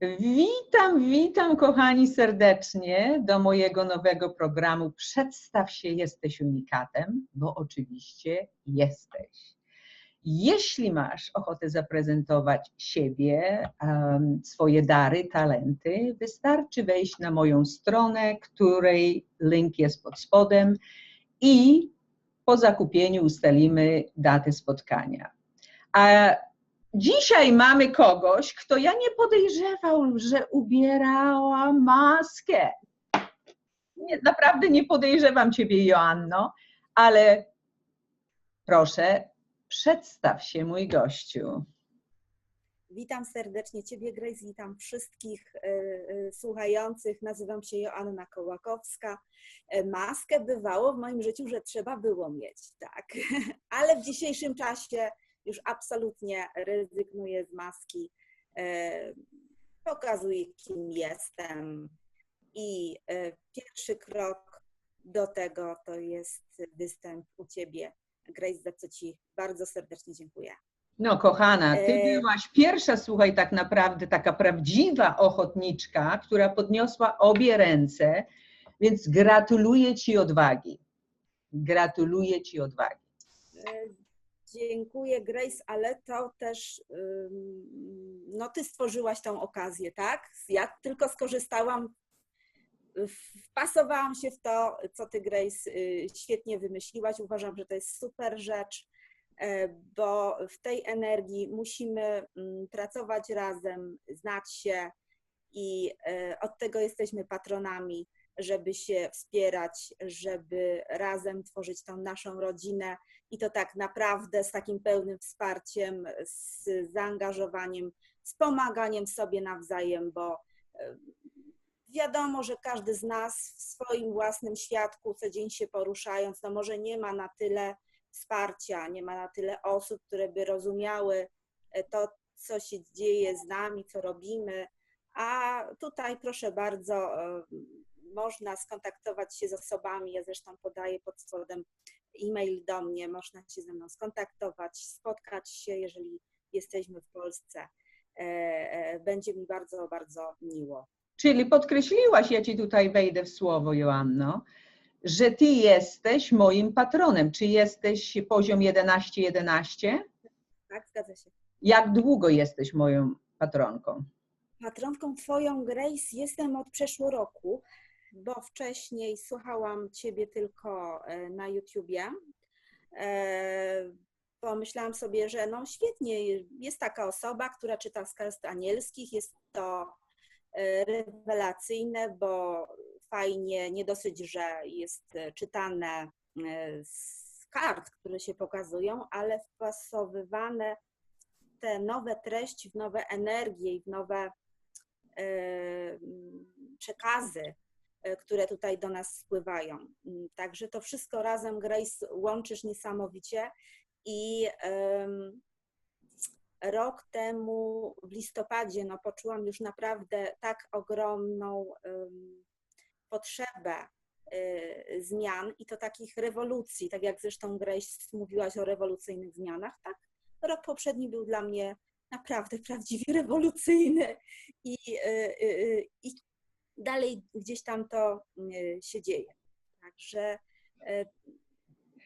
Witam, witam kochani serdecznie do mojego nowego programu Przedstaw się, jesteś unikatem, bo oczywiście jesteś. Jeśli masz ochotę zaprezentować siebie, swoje dary, talenty, wystarczy wejść na moją stronę, której link jest pod spodem i po zakupieniu ustalimy datę spotkania. A Dzisiaj mamy kogoś, kto ja nie podejrzewał, że ubierała maskę. Nie, naprawdę nie podejrzewam Ciebie, Joanno, ale proszę, przedstaw się, mój gościu. Witam serdecznie Ciebie, Grace, witam wszystkich y, y, słuchających. Nazywam się Joanna Kołakowska. E, maskę bywało w moim życiu, że trzeba było mieć, tak. Ale w dzisiejszym czasie już absolutnie rezygnuję z maski, e, pokazuję, kim jestem. I e, pierwszy krok do tego to jest występ u Ciebie, Grace, za co Ci bardzo serdecznie dziękuję. No, kochana, ty E- byłaś pierwsza, słuchaj, tak naprawdę taka prawdziwa ochotniczka, która podniosła obie ręce, więc gratuluję Ci odwagi. Gratuluję Ci odwagi. Dziękuję, Grace, ale to też, no ty stworzyłaś tą okazję, tak? Ja tylko skorzystałam, wpasowałam się w to, co ty, Grace, y, świetnie wymyśliłaś. Uważam, że to jest super rzecz, e, bo w tej energii musimy mm, pracować razem, znać się i e, od tego jesteśmy patronami, żeby się wspierać, żeby razem tworzyć tą naszą rodzinę i to tak naprawdę z takim pełnym wsparciem, z zaangażowaniem, z pomaganiem sobie nawzajem, bo wiadomo, że każdy z nas w swoim własnym świadku, co dzień się poruszając, no może nie ma na tyle wsparcia, nie ma na tyle osób, które by rozumiały e, to, co się dzieje z nami, co robimy. A tutaj proszę bardzo, można skontaktować się z osobami. Ja zresztą podaję pod spodem e-mail do mnie, można się ze mną skontaktować, spotkać się, jeżeli jesteśmy w Polsce. E, e, Będzie mi bardzo, bardzo miło. Czyli podkreśliłaś, ja Ci tutaj wejdę w słowo, Joanno, że Ty jesteś moim patronem. Czy jesteś poziom 11-11? Tak, zgadza się. Jak długo jesteś moją patronką? Patronką Twoją, Grace, jestem od przeszło roku, bo wcześniej słuchałam Ciebie tylko e, na YouTubie. E, Pomyślałam sobie, że no świetnie, jest taka osoba, która czyta z kart anielskich, jest to e, rewelacyjne, bo fajnie, nie dosyć, że jest e, czytane e, z kart, które się pokazują, ale wpasowywane w te nowe treści, w nowe energie i w nowe e, przekazy, e, które tutaj do nas spływają. Mm, Także to wszystko razem, Grace, łączysz niesamowicie i em, rok temu w listopadzie no, poczułam już naprawdę tak ogromną em, potrzebę y, zmian i to takich rewolucji, tak jak zresztą Grace mówiłaś o rewolucyjnych zmianach, tak? Rok poprzedni był dla mnie naprawdę prawdziwie rewolucyjny i, y, y, i dalej gdzieś tam to y, się dzieje. Także y,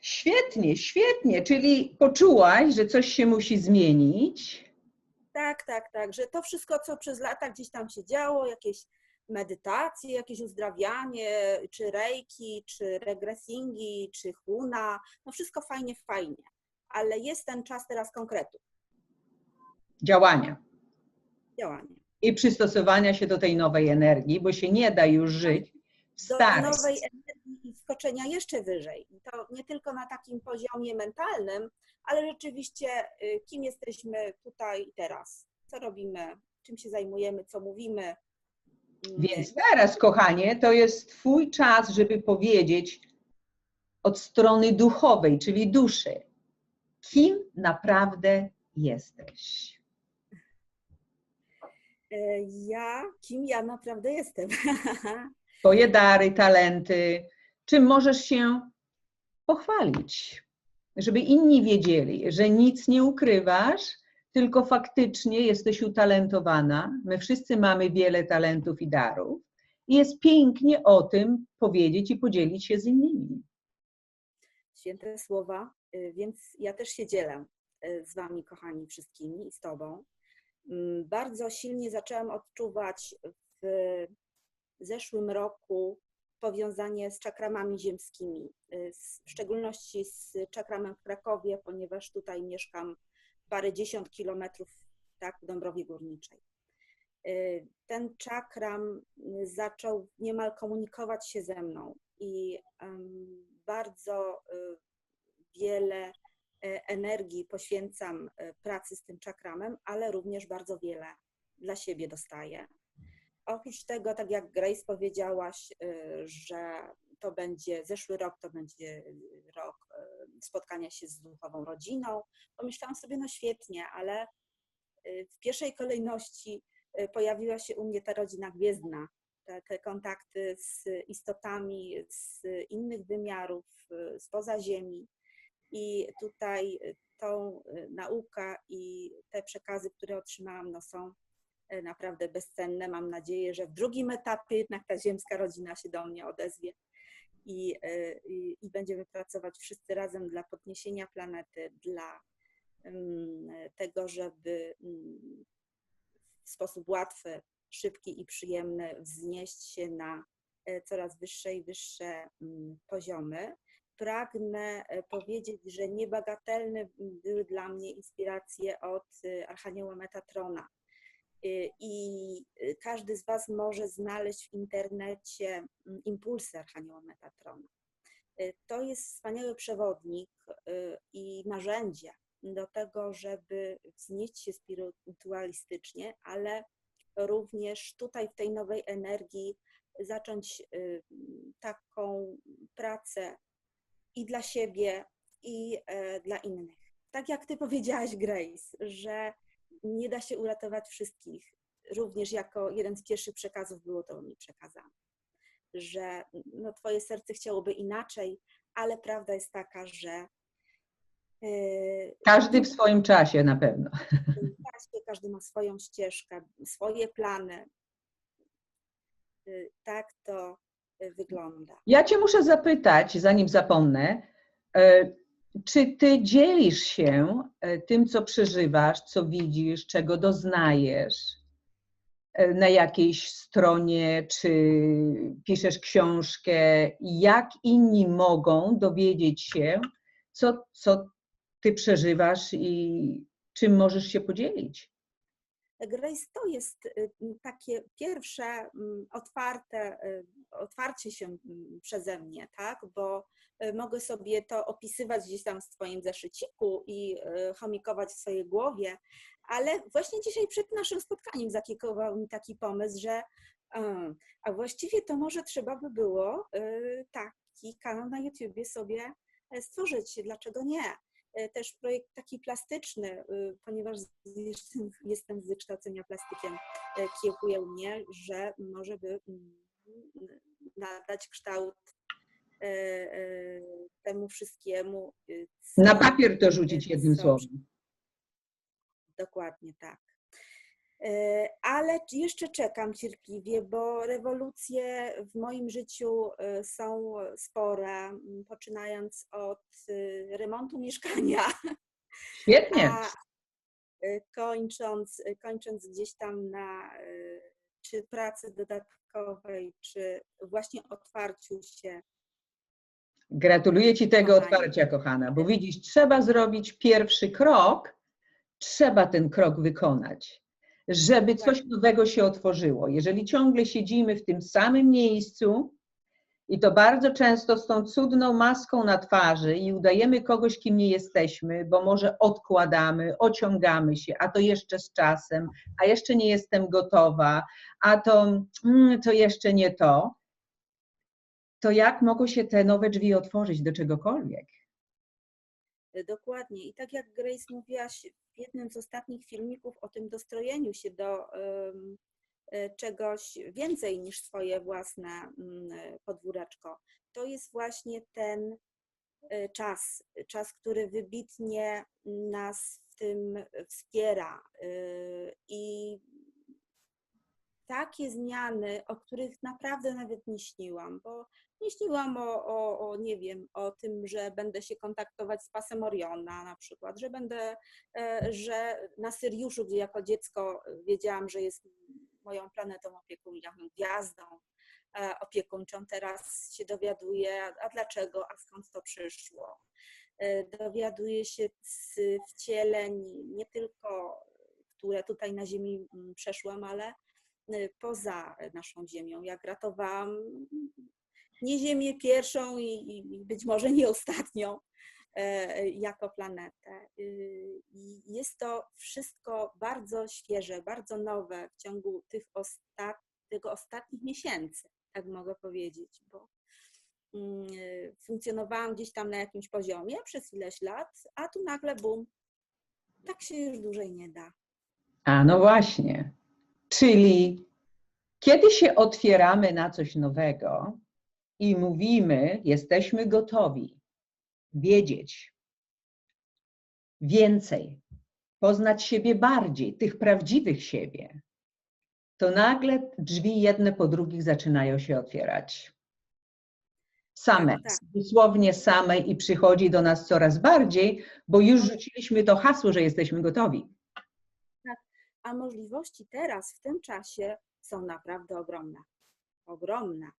Świetnie, świetnie. Czyli poczułaś, że coś się musi zmienić. Tak, tak, tak, że to wszystko, co przez lata gdzieś tam się działo, jakieś medytacje, jakieś uzdrawianie, czy reiki, czy regresingi, czy huna, no wszystko fajnie, fajnie, ale jest ten czas teraz konkretu, Działania działania. I przystosowania się do tej nowej energii, bo się nie da już żyć w Do starej. nowej energii i skoczenia jeszcze wyżej. I to nie tylko na takim poziomie mentalnym, ale rzeczywiście y, kim jesteśmy tutaj i teraz, co robimy, czym się zajmujemy, co mówimy. Mm, Więc teraz, kochanie, to jest Twój czas, żeby powiedzieć od strony duchowej, czyli duszy, kim naprawdę jesteś. E, Ja, kim ja naprawdę jestem? Twoje dary, talenty, czym możesz się pochwalić, żeby inni wiedzieli, że nic nie ukrywasz, tylko faktycznie jesteś utalentowana. My wszyscy mamy wiele talentów i darów. I jest pięknie o tym powiedzieć i podzielić się z innymi. Święte słowa, y, więc ja też się dzielę y, z Wami, kochani, wszystkimi i z Tobą. Mm, Bardzo silnie zaczęłam odczuwać w zeszłym roku powiązanie z czakramami ziemskimi, y, w szczególności z czakramem w Krakowie, ponieważ tutaj mieszkam parę dziesiąt kilometrów tak, w Dąbrowie Górniczej. Y, Ten czakram y, zaczął niemal komunikować się ze mną i bardzo wiele energii poświęcam y, pracy z tym czakramem, ale również bardzo wiele dla siebie dostaję. Oprócz tego, tak jak Grace powiedziałaś, y, że to będzie, zeszły rok to będzie rok spotkania się z duchową rodziną, pomyślałam sobie, no świetnie, ale w pierwszej kolejności pojawiła się u mnie ta rodzina gwiezdna, te, te kontakty z istotami z innych wymiarów, spoza Ziemi. I tutaj y, tą y, nauka i te przekazy, które otrzymałam, no są y, naprawdę bezcenne. Mam nadzieję, że w drugim etapie jednak ta ziemska rodzina się do mnie odezwie i, i, i będziemy pracować wszyscy razem dla podniesienia planety, dla mm, tego, żeby mm, w sposób łatwy, szybki i przyjemny wznieść się na coraz wyższe i wyższe mm, poziomy. Pragnę e, powiedzieć, że niebagatelne były dla mnie inspiracje od e, Archanioła Metatrona. Y, I każdy z Was może znaleźć w internecie mm, impulsy Archanioła Metatrona. To jest wspaniały przewodnik i narzędzie do tego, żeby wznieść się spirytualistycznie, ale również tutaj w tej nowej energii zacząć taką pracę i dla siebie, i e, dla innych. Tak jak Ty powiedziałaś, Grace, że nie da się uratować wszystkich. Również jako jeden z pierwszych przekazów było to mi przekazane, że no, Twoje serce chciałoby inaczej, ale prawda jest taka, że yy, Każdy w swoim czasie na pewno. czasie, każdy ma swoją ścieżkę, swoje plany. Y, Tak to wygląda. Ja Cię muszę zapytać, zanim zapomnę, e, czy Ty dzielisz się e, tym, co przeżywasz, co widzisz, czego doznajesz e, na jakiejś stronie, czy piszesz książkę, jak inni mogą dowiedzieć się, co, co Ty przeżywasz i czym możesz się podzielić? Grace to jest y, takie pierwsze otwarte, y, otwarcie się przeze mnie, tak? Bo y, mogę sobie to opisywać gdzieś tam w swoim zeszyciku i chomikować w swojej głowie, ale właśnie dzisiaj przed naszym spotkaniem zakiekował mi taki pomysł, że a, właściwie to może trzeba by było taki kanał na YouTubie sobie e, stworzyć. Dlaczego nie? E, też projekt taki plastyczny, y, ponieważ jestem, z wykształcenia plastykiem, e, kiełkuje mnie, że może by mm, nadać kształt e, e, temu wszystkiemu. Na papier to rzucić jednym słowem. Dokładnie tak. E, Ale jeszcze czekam cierpliwie, bo rewolucje w moim życiu e, są spore, poczynając od e, remontu mieszkania, Świetnie. a kończąc, kończąc gdzieś tam na czy pracy dodatkowej, czy właśnie otwarciu się. Gratuluję Ci tego Kochani. otwarcia, kochana, bo widzisz, trzeba zrobić pierwszy krok, trzeba ten krok wykonać, żeby coś nowego się otworzyło. Jeżeli ciągle siedzimy w tym samym miejscu i to bardzo często z tą cudną maską na twarzy i udajemy kogoś, kim nie jesteśmy, bo może odkładamy, ociągamy się, a to jeszcze z czasem, a jeszcze nie jestem gotowa, a to, mm, to jeszcze nie to, to jak mogą się te nowe drzwi otworzyć do czegokolwiek? Dokładnie. I tak jak Grace mówiłaś w jednym z ostatnich filmików o tym dostrojeniu się do e, czegoś więcej niż swoje własne mm, podwóreczko, to jest właśnie ten e, czas, czas, który wybitnie nas w tym wspiera. y, I takie zmiany, o których naprawdę nawet nie śniłam, bo nie śniłam o, o, o, nie wiem, o tym, że będę się kontaktować z pasem Oriona na przykład, że będę, e, że na Syriuszu, gdzie jako dziecko wiedziałam, że jest moją planetą opiekuńczą, gwiazdą e, opiekuńczą, teraz się dowiaduję, a- dlaczego, a skąd to przyszło. E, Dowiaduję się z wcieleń nie tylko, które tutaj na Ziemi mm, przeszłam, ale poza naszą Ziemią, jak ratowałam nie Ziemię pierwszą i, i- i być może nie ostatnią e, jako planetę. Y, I jest to wszystko bardzo świeże, bardzo nowe w ciągu tych ostat, tego ostatnich miesięcy, tak mogę powiedzieć, bo mm, y, funkcjonowałam gdzieś tam na jakimś poziomie przez ileś lat, a tu nagle bum, tak się już dłużej nie da. A no właśnie. Czyli kiedy się otwieramy na coś nowego i mówimy, jesteśmy gotowi wiedzieć więcej, poznać siebie bardziej, tych prawdziwych siebie, to nagle drzwi jedne po drugich zaczynają się otwierać. Same, Tak, tak. dosłownie same i przychodzi do nas coraz bardziej, bo już rzuciliśmy to hasło, że jesteśmy gotowi. A możliwości teraz, w tym czasie, są naprawdę ogromne. Ogromne.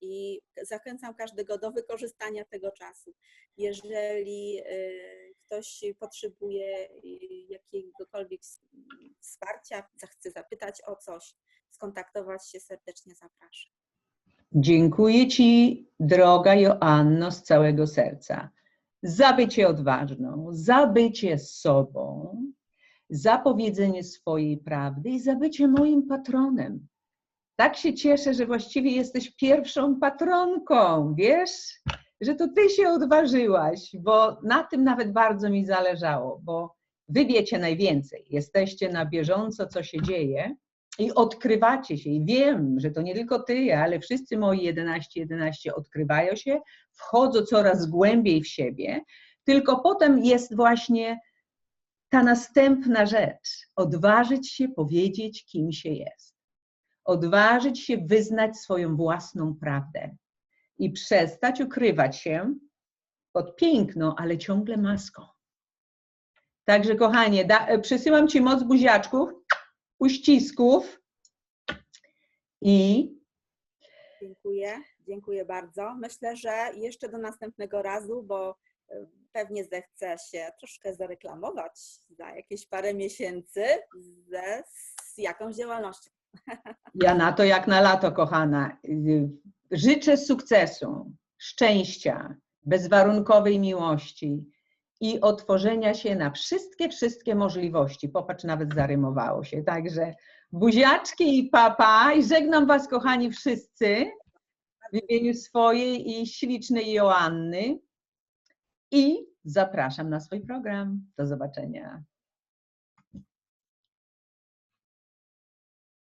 I zachęcam każdego do wykorzystania tego czasu. Jeżeli y, ktoś potrzebuje y, jakiegokolwiek wsparcia, chce zapytać o coś, skontaktować się, serdecznie zapraszam. Dziękuję Ci, droga Joanno, z całego serca, za bycie odważną, za bycie sobą, za powiedzenie swojej prawdy i za bycie moim patronem. Tak się cieszę, że właściwie jesteś pierwszą patronką, wiesz, że to Ty się odważyłaś, bo na tym nawet bardzo mi zależało, bo Wy wiecie najwięcej, jesteście na bieżąco, co się dzieje i odkrywacie się. I wiem, że to nie tylko ty, ale wszyscy moi 11-11 odkrywają się, wchodzą coraz głębiej w siebie, tylko potem jest właśnie ta następna rzecz. Odważyć się powiedzieć, kim się jest. Odważyć się wyznać swoją własną prawdę i przestać ukrywać się pod piękną, ale ciągle maską. Także, kochanie, da, przysyłam Ci moc buziaczków, uścisków i Dziękuję, dziękuję bardzo. Myślę, że jeszcze do następnego razu, bo y, pewnie zechce się troszkę zareklamować za jakieś parę miesięcy ze, z jakąś działalnością. ja na to jak na lato, kochana. Życzę sukcesu, szczęścia, bezwarunkowej miłości i otworzenia się na wszystkie, wszystkie możliwości. Popatrz, nawet zarymowało się. Także buziaczki i papa i żegnam Was, kochani wszyscy w imieniu swojej i ślicznej Joanny i zapraszam na swój program. Do zobaczenia.